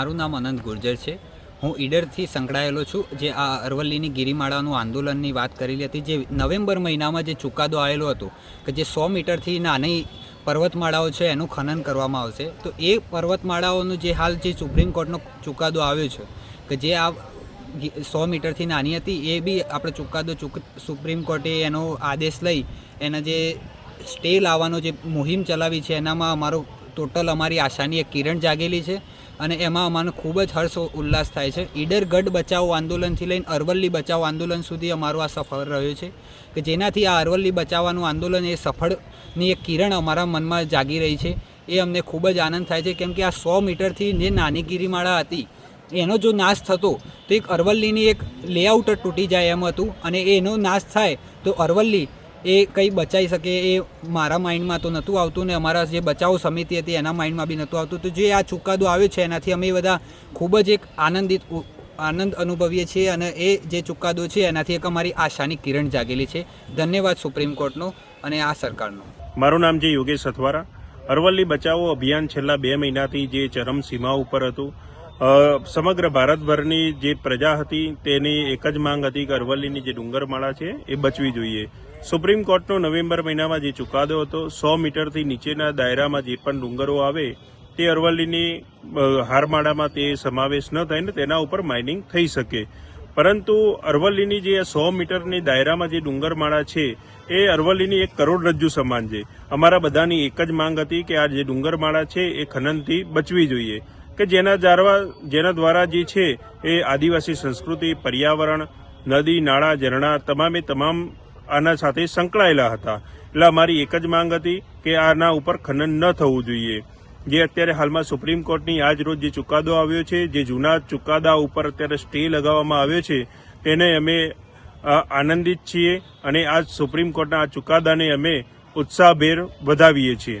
મારું નામ અનંત ગુર્જર છે. હું ઈડરથી સંકળાયેલો છું. જે આ અરવલ્લીની ગિરિમાળાનું આંદોલનની વાત કરેલી હતી, જે નવેમ્બર મહિનામાં જે ચુકાદો આવેલો હતો કે જે સો મીટરથી નાની પર્વતમાળાઓ છે, એનું ખનન કરવામાં આવશે. તો એ પર્વતમાળાઓનું જે હાલ જે સુપ્રીમ કોર્ટનો ચુકાદો આવ્યો છે, કે જે આ સો મીટરથી નાની હતી, એ બી આપણે ચુકાદો ચુક, સુપ્રીમ કોર્ટે એનો આદેશ લઈ, એના જે સ્ટે લાવવાનો જે મુહિમ ચલાવી છે, એનામાં અમારો ટોટલ અમારી આશાની એક કિરણ જાગેલી છે. અને એમાં અમારો ખૂબ જ હર્ષ ઉલ્લાસ થાય છે. ઈડર ગઢ બચાવો આંદોલનથી લઈને અરવલ્લી બચાવો આંદોલન સુધી અમારો આ સફળ રહ્યો છે. કે જેનાથી આ અરવલ્લી બચાવવાનું આંદોલન એ સફળની એક કિરણ અમારા મનમાં જાગી રહી છે. એ અમને ખૂબ જ આનંદ થાય છે. કેમ કે આ સો મીટરથી જે નાની ગિરિમાળા હતી, એનો જો નાશ થતો, તો એક અરવલ્લીની એક લેઆઉટ તૂટી જાય એમ હતું. અને એનો નાશ થાય તો અરવલ્લી એ કંઈ બચાવી શકે એ મારા માઇન્ડમાં તો નહોતું આવતું ને અમારા જે બચાવ સમિતિ હતી એના માઇન્ડમાં બી નહોતું આવતું. તો જે આ ચુકાદો આવ્યો છે એનાથી અમે બધા ખૂબ જ એક આનંદિત આનંદ અનુભવીએ છીએ અને એ જે ચુકાદો છે એનાથી એક અમારી આશાની કિરણ જાગેલી છે. ધન્યવાદ સુપ્રીમ કોર્ટનો અને આ સરકારનો. મારું નામ છે યોગેશ અથવારા. અરવલ્લી બચાવો અભિયાન છેલ્લા બે મહિનાથી જે ચરમસીમા ઉપર હતું સમગ્ર ભારતભરની જે પ્રજા હતી તેની એક જ માંગ હતી કે અરવલ્લીની જે ડુંગરમાળા છે એ બચવી જોઈએ. સુપ્રીમ કોર્ટનો નવેમ્બર મહિનામાં જે ચુકાદો હતો, સો મીટરથી નીચેના દાયરામાં જે પણ ડુંગરો આવે, તે અરવલ્લીની હારમાળામાં તે સમાવેશ ન થાય ને તેના ઉપર માઇનિંગ થઈ શકે. પરંતુ અરવલ્લીની જે સો મીટરની દાયરામાં જે ડુંગરમાળા છે, એ અરવલ્લીની એક કરોડરજ્જુ સમાન છે. અમારા બધાની એક જ માંગ હતી કે આ જે ડુંગરમાળા છે, એ ખનનથી બચવી જોઈએ. કે જેના દ્વારા જેના દ્વારા જે છે એ આદિવાસી સંસ્કૃતિ, પર્યાવરણ, નદી, નાળા, ઝરણા તમામે તમામ આના સાથે સંકળાયેલા હતા. એટલે અમારી એક જ માંગ હતી કે આના ઉપર ખનન ન થવું જોઈએ. જે અત્યારે હાલમાં સુપ્રીમ કોર્ટની આજ રોજ જે ચુકાદો આવ્યો છે, જે જૂના ચુકાદા ઉપર અત્યારે સ્ટે લગાવવામાં આવ્યો છે, તેને અમે આનંદિત છીએ અને આ સુપ્રીમ કોર્ટના આ ચુકાદાને અમે ઉત્સાહભેર વધાવીએ છીએ.